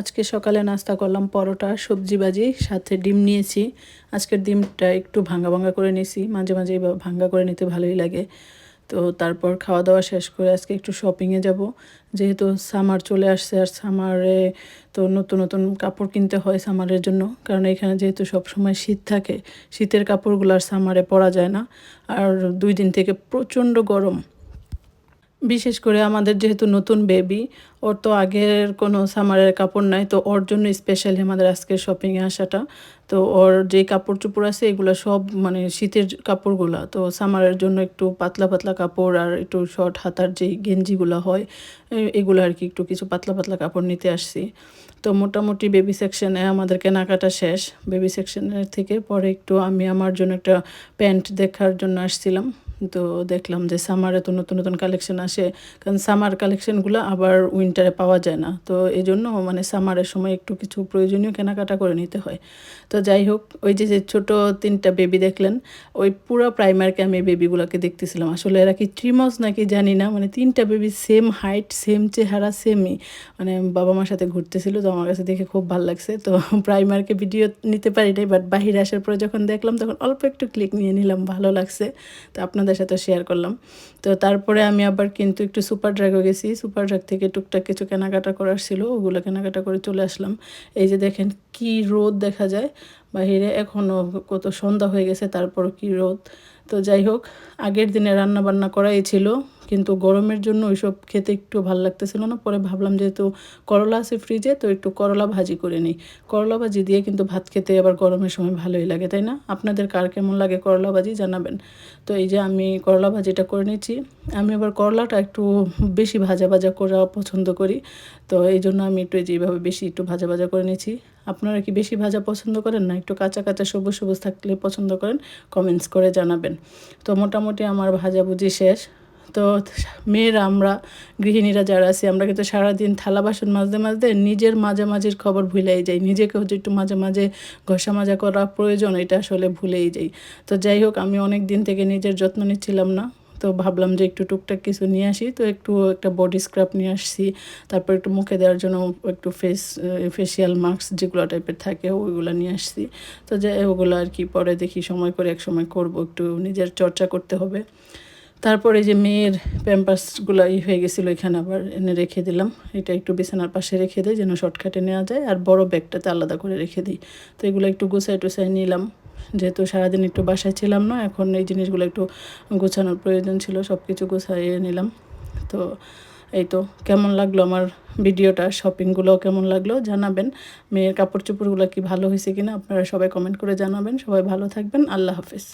আজকে সকালে নাস্তা করলাম, পরোটা, সবজি ভাজি সাথে ডিম নিয়েছি। আজকের ডিমটা একটু ভাঙা ভাঙা করে নিয়েছি, মাঝে মাঝে ভাঙ্গা করে নিতে ভালোই লাগে। তো তারপর খাওয়া দাওয়া শেষ করে আজকে একটু শপিংয়ে যাব। যেহেতু সামার চলে আসছে, আর সামারে তো নতুন নতুন কাপড় কিনতে হয় সামারের জন্য। কারণ এখানে যেহেতু সব সময় শীত থাকে, শীতের কাপড়গুলো আর সামারে পরা যায় না। আর দুই দিন থেকে প্রচণ্ড গরম। বিশেষ করে আমাদের যেহেতু নতুন বেবি ওর তো আগের কোনো সামারের কাপড় নাই, তো ওর জন্য স্পেশালি আমাদের আজকে শপিংয়ে আসাটা। তো ওর যে কাপড় চোপড় আছে, এগুলো সব মানে শীতের কাপড়গুলো, তো সামারের জন্য একটু পাতলা পাতলা কাপড় আর একটু শর্ট হাতার যেই গেঞ্জিগুলো হয় এগুলো আর কি একটু কিছু পাতলা পাতলা কাপড় নিতে আসছি। তো মোটামুটি বেবি সেকশনে আমাদের কেনাকাটা শেষ। বেবি সেকশনের থেকে পরে একটু আমি আমার জন্য একটা প্যান্ট দেখার জন্য আসছিলাম। তো দেখলাম যে সামারে তো নতুন নতুন কালেকশন আসে। কারণ সামার কালেকশনগুলো আবার উইন্টারে পাওয়া যায় না। তো এই জন্য মানে সামারের সময় একটু কিছু প্রয়োজনীয় কেনাকাটা করে নিতে হয়। তো যাই হোক, ওই যে যে ছোটো তিনটা বেবি দেখলেন, ওই পুরো প্রাইমারকে আমি বেবিগুলোকে দেখতেছিলাম। আসলে এরা কি ট্রিমস নাকি জানি না মানে তিনটা বেবি সেম হাইট সেম চেহারা সেমই মানে বাবা মার সাথে ঘুরতেছিল, তো আমার কাছে দেখে খুব ভালো লাগছে। তো প্রাইমারকে ভিডিও নিতে পারি নাই বাট বাহিরে আসার পরে যখন দেখলাম, তখন অল্প একটু ক্লিক নিয়ে নিলাম, ভালো লাগছে। তো আপনাদের আপনাদের সাথে শেয়ার করলাম। তো তারপরে আমি আবার কিন্তু একটু সুপার ড্রাগও গেছি। সুপার ড্রাগ থেকে টুকটাক কিছু কেনাকাটা করার ছিল, ওগুলো কেনাকাটা করে চলে আসলাম। এই যে দেখেন কি রোদ দেখা যায়। বাহিরে এখনও কত সন্ধ্যা হয়ে গেছে তারপর কি রোদ। তো যাই হোক, আগের দিনে রান্না বান্না করাই ছিল। কিন্তু গরমের জন্য ওইসব খেতে একটু ভালো লাগতেছিল না। পরে ভাবলাম যেহেতু করলা আছে ফ্রিজে তো একটু করলা ভাজি করে নিই। করলা ভাজি দিয়ে কিন্তু ভাত খেতে আবার গরমের সময় ভালোই লাগে, তাই না? আপনাদের কার কেমন লাগে করলা ভাজি জানাবেন। তো এই যে আমি করলা ভাজিটা করে নিচ্ছি। আমি আবার করলাটা একটু বেশি ভাজা ভাজা করা পছন্দ করি। তো এই জন্য আমি একটু যেভাবে বেশি একটু ভাজা ভাজা করে নিচ্ছি। আপনারা কি বেশি ভাজা পছন্দ করেন না একটু কাঁচা কাঁচা সবুজ সবুজ থাকলে পছন্দ করেন? কমেন্টস করে জানাবেন। তো মোটামুটি আমার ভাজাভুজি শেষ। তো মেয়েরা আমরা, গৃহিণীরা যারা আছি, আমরা কিন্তু সারাদিন থালা বাসন মাজতে মাজতে নিজের মাঝামাঝির খবর ভুলেই যাই। নিজেকে হচ্ছে একটু মাঝে মাঝে ঘষা মাজা করা প্রয়োজন, এটা আসলে ভুলেই যাই। তো যাই হোক, আমি অনেক দিন থেকে নিজের যত্ন নিচ্ছিলাম না। তো ভাবলাম যে একটু টুকটাক কিছু নিয়ে আসি। তো একটু একটা বডি স্ক্রাব নিয়ে আসছি। তারপর একটু মুখে দেওয়ার জন্য একটু ফেস ফেসিয়াল মাস্ক যেগুলো টাইপের থাকে, ওইগুলো নিয়ে আসছি। তো যে ওগুলো আর কি পরে দেখি, সময় করে এক সময় করব, একটু নিজের চর্চা করতে হবে। তারপরে যে মেয়ের প্যাম্পাসগুলো ই হয়ে গেছিল, এখানে আবার এনে রেখে দিলাম। এটা একটু বিছানার পাশে রেখে দিই, যেন শর্টকাটে নেওয়া যায়। আর বড় ব্যাগটাতে আলাদা করে রেখে দিই। তো এগুলো একটু গুছাই টুসাই নিলাম। যেহেতু সারাদিন একটু বাসায় ছিলাম না, এখন এই জিনিসগুলো একটু গোছানোর প্রয়োজন ছিল সব কিছু গুছাইয়ে নিলাম। তো এই তো, কেমন লাগল আমার ভিডিওটা? শপিংগুলো কেমন লাগল? জানাবেন। মেয়ের কাপড় চোপড়গুলো কি ভালো হয়েছে কিনা? আপনারা সবাই কমেন্ট করে জানাবেন। সবাই ভালো থাকবেন। আল্লাহ হাফিজ।